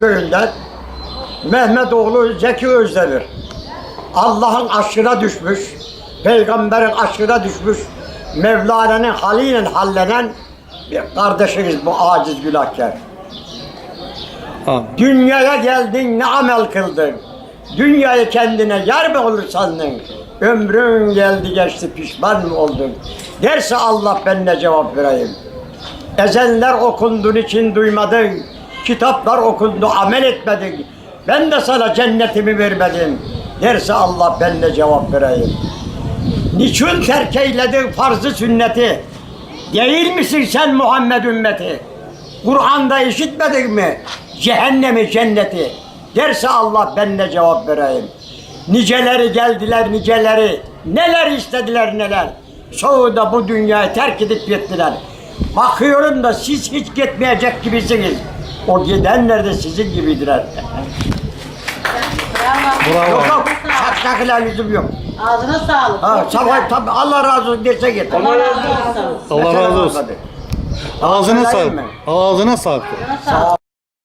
köyünden Mehmet oğlu Zeki Özdemir. Allah'ın aşkına düşmüş, peygamberin aşkına düşmüş, Mevlana'nın haliyle hallenen bir kardeşiniz bu aciz günahkar. Amin. Dünyaya geldin ne amel kıldın? Dünyayı kendine yar mı olur sandın? Ömrün geldi geçti pişman mı oldun? Derse Allah ben ne cevap vereyim? Ezeller okundun için duymadın. Kitaplar okundu amel etmedin. Ben de sana cennetimi vermedim. Derse Allah ben ne cevap vereyim? Niçin terk eyledin farzı sünneti? Değil misin sen Muhammed ümmeti? Kur'an'da işitmedin mi? Cehennemi cenneti. Derse Allah ben ne cevap vereyim? Niceleri geldiler niceleri. Neler istediler neler. Çoğu da bu dünyayı terk edip gittiler. Bakıyorum da siz hiç gitmeyecek gibisiniz. O gidenler de sizin gibidiler. Bravo. Yok yok, şakşakıyla lüzum yok. Ağzına sağlık. Ha, sabah güzel. tabi Allah razı olsun derse git. Allah razı olsun. Allah razı olsun. Ağzına sağlık. Ağzına sağlık. Sağ sağlık.